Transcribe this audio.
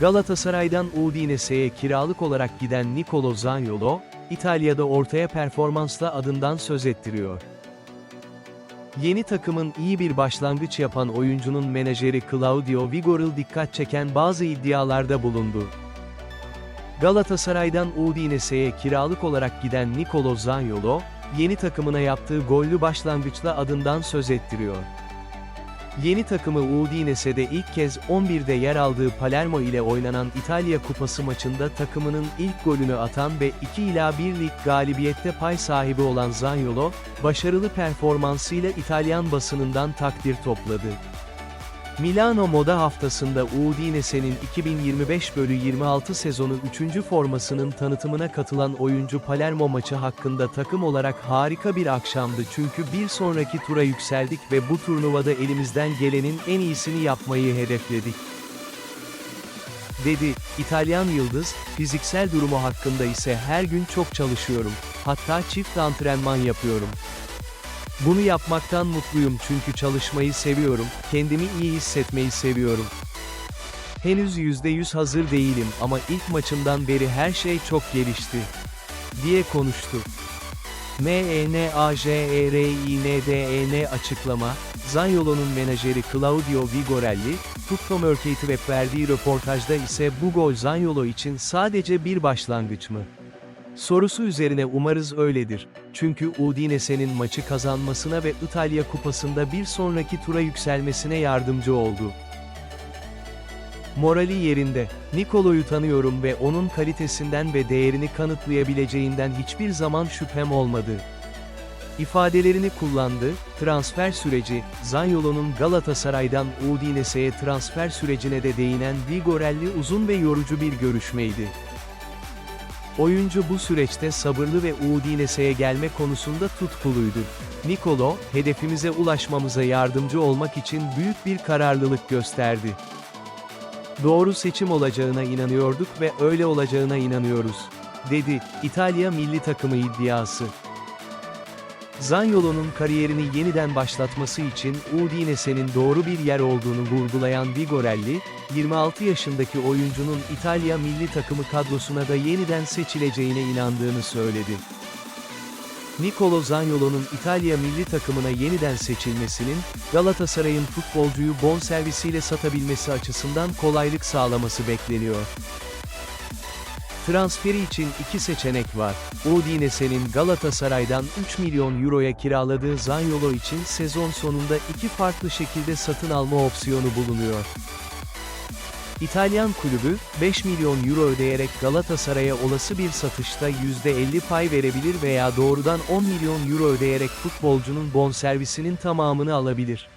Galatasaray'dan Udinese'ye kiralık olarak giden Nicolo Zaniolo, İtalya'da ortaya performansla adından söz ettiriyor. Yeni takımın iyi bir başlangıç yapan oyuncunun menajeri Claudio Vigoril dikkat çeken bazı iddialarda bulundu. Galatasaray'dan Udinese'ye kiralık olarak giden Nicolo Zaniolo, yeni takımına yaptığı gollü başlangıçla adından söz ettiriyor. Yeni takımı Udinese'de ilk kez 11'de yer aldığı Palermo ile oynanan İtalya Kupası maçında takımının ilk golünü atan ve 2 ila 1 lig galibiyette pay sahibi olan Zaniolo, başarılı performansıyla İtalyan basınından takdir topladı. Milano Moda haftasında Udinese'nin 2025 bölü 26 sezonu 3. formasının tanıtımına katılan oyuncu Palermo maçı hakkında takım olarak harika bir akşamdı çünkü bir sonraki tura yükseldik ve bu turnuvada elimizden gelenin en iyisini yapmayı hedefledik. Dedi, İtalyan Yıldız, fiziksel durumu hakkında ise her gün çok çalışıyorum, hatta çift antrenman yapıyorum. Bunu yapmaktan mutluyum çünkü çalışmayı seviyorum, kendimi iyi hissetmeyi seviyorum. Henüz %100 hazır değilim ama ilk maçımdan beri her şey çok gelişti. Diye konuştu. E M-E-N-A-J-E-R-I-N-D-E-N açıklama, Zaniolo'nun menajeri Claudio Vigorelli, Tutto Mercato verdiği röportajda ise bu gol Zaniolo için sadece bir başlangıç mı? Sorusu üzerine umarız öyledir. Çünkü Udinese'nin maçı kazanmasına ve İtalya Kupası'nda bir sonraki tura yükselmesine yardımcı oldu. Morali yerinde, Nicolo'yu tanıyorum ve onun kalitesinden ve değerini kanıtlayabileceğinden hiçbir zaman şüphem olmadı. İfadelerini kullandı, transfer süreci, Zaniolo'nun Galatasaray'dan Udinese'ye transfer sürecine de değinen Vigorelli uzun ve yorucu bir görüşmeydi. Oyuncu bu süreçte sabırlı ve Udinese'ye gelme konusunda tutkuluydu. Nicolo, hedefimize ulaşmamıza yardımcı olmak için büyük bir kararlılık gösterdi. Doğru seçim olacağına inanıyorduk ve öyle olacağına inanıyoruz, dedi, İtalya milli takımı iddiası. Zaniolo'nun kariyerini yeniden başlatması için Udinese'nin doğru bir yer olduğunu vurgulayan Vigorelli, 26 yaşındaki oyuncunun İtalya milli takımı kadrosuna da yeniden seçileceğine inandığını söyledi. Nicolo Zaniolo'nun İtalya milli takımına yeniden seçilmesinin, Galatasaray'ın futbolcuyu bonservisiyle satabilmesi açısından kolaylık sağlaması bekleniyor. Transferi için iki seçenek var. Udinese'nin Galatasaray'dan 3 milyon euroya kiraladığı Zaniolo için sezon sonunda iki farklı şekilde satın alma opsiyonu bulunuyor. İtalyan kulübü, 5 milyon euro ödeyerek Galatasaray'a olası bir satışta %50 pay verebilir veya doğrudan 10 milyon euro ödeyerek futbolcunun bonservisinin tamamını alabilir.